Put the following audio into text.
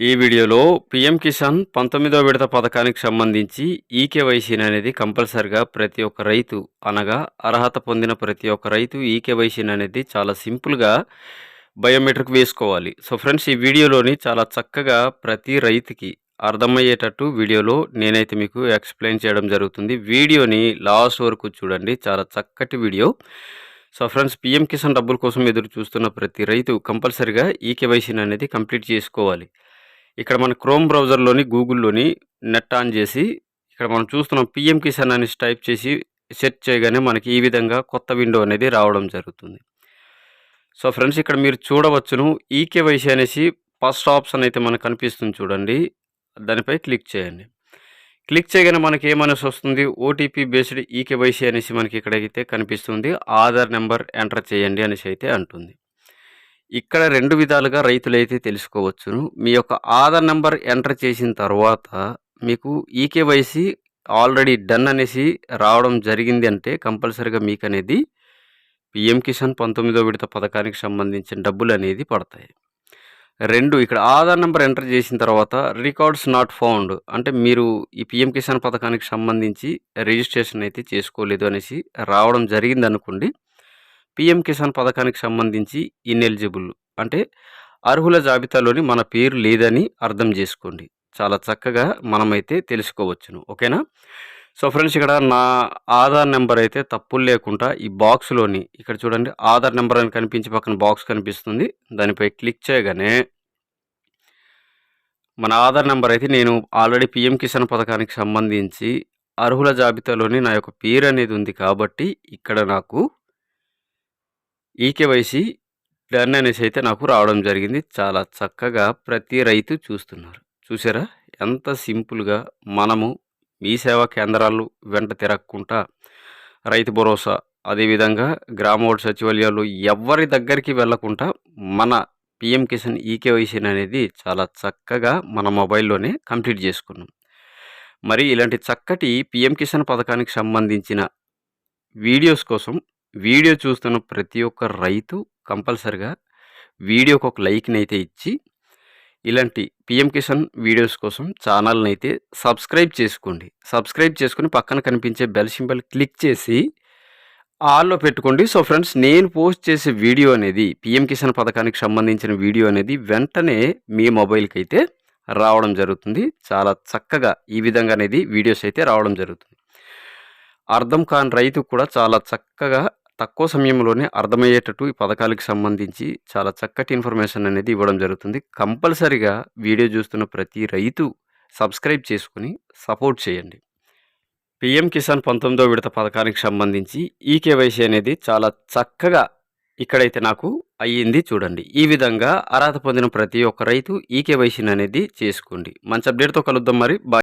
ఈ వీడియోలో పీఎం కిసాన్ పంతొమ్మిదో విడత పథకానికి సంబంధించి ఈకేవైసీని అనేది కంపల్సరిగా ప్రతి ఒక్క రైతు అనగా అర్హత పొందిన ప్రతి ఒక్క రైతు ఈకేవైసీని అనేది చాలా సింపుల్గా బయోమెట్రిక్ వేసుకోవాలి. సో ఫ్రెండ్స్ ఈ వీడియోలోని చాలా చక్కగా ప్రతి రైతుకి అర్థమయ్యేటట్టు వీడియోలో నేనైతే మీకు ఎక్స్ప్లెయిన్ చేయడం జరుగుతుంది. వీడియోని లాస్ట్ వరకు చూడండి చాలా చక్కటి video. So friends PM Kisan డబ్బుల కోసం ఎదురు చూస్తున్న ప్రతి రైతు కంపల్సరిగా ఈకేవైసీని అనేది కంప్లీట్ చేసుకోవాలి. ఇక్కడ మన క్రోమ్ బ్రౌజర్లోని గూగుల్లోని నెట్ ఆన్ చేసి ఇక్కడ మనం చూస్తున్నాం పిఎం కిసాన్ అని టైప్ చేసి సెర్చ్ చేయగానే మనకి ఈ విధంగా కొత్త విండో అనేది రావడం జరుగుతుంది. సో ఫ్రెండ్స్ ఇక్కడ మీరు చూడవచ్చును. ఈకేవైసీ అనేసి ఫస్ట్ ఆప్షన్ అయితే మనకు కనిపిస్తుంది చూడండి. దానిపై క్లిక్ చేయండి. క్లిక్ చేయగానే మనకి ఏమనేసి వస్తుంది? ఓటీపీ బేస్డ్ ఈకేవైసీ అనేసి మనకి ఇక్కడైతే కనిపిస్తుంది. ఆధార్ నెంబర్ ఎంటర్ చేయండి అనేసి అయితే అంటుంది. ఇక్కడ రెండు విధాలుగా రైతులైతే తెలుసుకోవచ్చును. మీ యొక్క ఆధార్ నెంబర్ ఎంటర్ చేసిన తర్వాత మీకు ఈకేవైసీ ఆల్రెడీ డన్ అనేసి రావడం జరిగింది అంటే కంపల్సరీగా మీకు అనేది పిఎం కిసాన్ పంతొమ్మిదో విడత పథకానికి సంబంధించిన డబ్బులు అనేది పడతాయి. రెండు ఇక్కడ ఆధార్ నెంబర్ ఎంటర్ చేసిన తర్వాత రికార్డ్స్ నాట్ ఫౌండ్ అంటే మీరు ఈ పిఎం కిసాన్ పథకానికి సంబంధించి రిజిస్ట్రేషన్ అయితే చేసుకోలేదు అనేసి రావడం జరిగింది అనుకోండి పిఎం కిసాన్ పథకానికి సంబంధించి ఇన్ఎలిజిబుల్. అంటే అర్హుల జాబితాలోని మన పేరు లేదని అర్థం చేసుకోండి. చాలా చక్కగా మనమైతే తెలుసుకోవచ్చును. ఓకేనా? సో ఫ్రెండ్స్ ఇక్కడ నా ఆధార్ నెంబర్ అయితే తప్పులు లేకుండా ఈ బాక్స్లోని ఇక్కడ చూడండి ఆధార్ నెంబర్ అని కనిపించి పక్కన బాక్స్ కనిపిస్తుంది. దానిపై క్లిక్ చేయగానే మన ఆధార్ నెంబర్ అయితే నేను ఆల్రెడీ పిఎం కిసాన్ పథకానికి సంబంధించి అర్హుల జాబితాలోని నా యొక్క పేరు అనేది ఉంది కాబట్టి ఇక్కడ నాకు ఈకేవైసీ డన్ అనేసి అయితే నాకు రావడం జరిగింది. చాలా చక్కగా ప్రతి రైతు చూస్తున్నారు. చూసారా? ఎంత సింపుల్గా మనము మీ సేవా కేంద్రాలు వెంట తిరగకుండా రైతు భరోసా అదేవిధంగా గ్రామోడ్ సచివాలయాలు ఎవరి దగ్గరికి వెళ్ళకుండా మన పిఎం కిసాన్ ఈకేవైసీ అనేది చాలా చక్కగా మన మొబైల్లోనే కంప్లీట్ చేసుకున్నాం. మరి ఇలాంటి చక్కటి పిఎం కిసాన్ పథకానికి సంబంధించిన వీడియోస్ కోసం వీడియో చూస్తున్న ప్రతి ఒక్క రైతు కంపల్సరిగా వీడియోకి ఒక లైక్ని అయితే ఇచ్చి ఇలాంటి పిఎం కిసాన్ వీడియోస్ కోసం ఛానల్ని అయితే సబ్స్క్రైబ్ చేసుకోండి. సబ్స్క్రైబ్ చేసుకుని పక్కన కనిపించే బెల్ సింబల్ క్లిక్ చేసి ఆల్లో పెట్టుకోండి. సో ఫ్రెండ్స్ నేను పోస్ట్ చేసే వీడియో అనేది పిఎం కిసాన్ పథకానికి సంబంధించిన వీడియో అనేది వెంటనే మీ మొబైల్కి అయితే రావడం జరుగుతుంది. చాలా చక్కగా ఈ విధంగా అనేది వీడియోస్ అయితే రావడం జరుగుతుంది. అర్థం కాని రైతు కూడా చాలా చక్కగా తక్కువ సమయంలోనే అర్థమయ్యేటట్టు ఈ పథకాలకు సంబంధించి చాలా చక్కటి ఇన్ఫర్మేషన్ అనేది ఇవ్వడం జరుగుతుంది. కంపల్సరిగా వీడియో చూస్తున్న ప్రతి రైతు సబ్స్క్రైబ్ చేసుకుని సపోర్ట్ చేయండి. పిఎం కిసాన్ పంతొమ్మిదో విడత పథకానికి సంబంధించి ఈ కేవైసీ అనేది చాలా చక్కగా ఇక్కడైతే నాకు అయ్యింది చూడండి. ఈ విధంగా అర్హత పొందిన ప్రతి ఒక్క రైతు ఈ కేవైసీని అనేది చేసుకోండి. మంచి అప్డేట్తో కలుద్దాం మరి. బాయ్.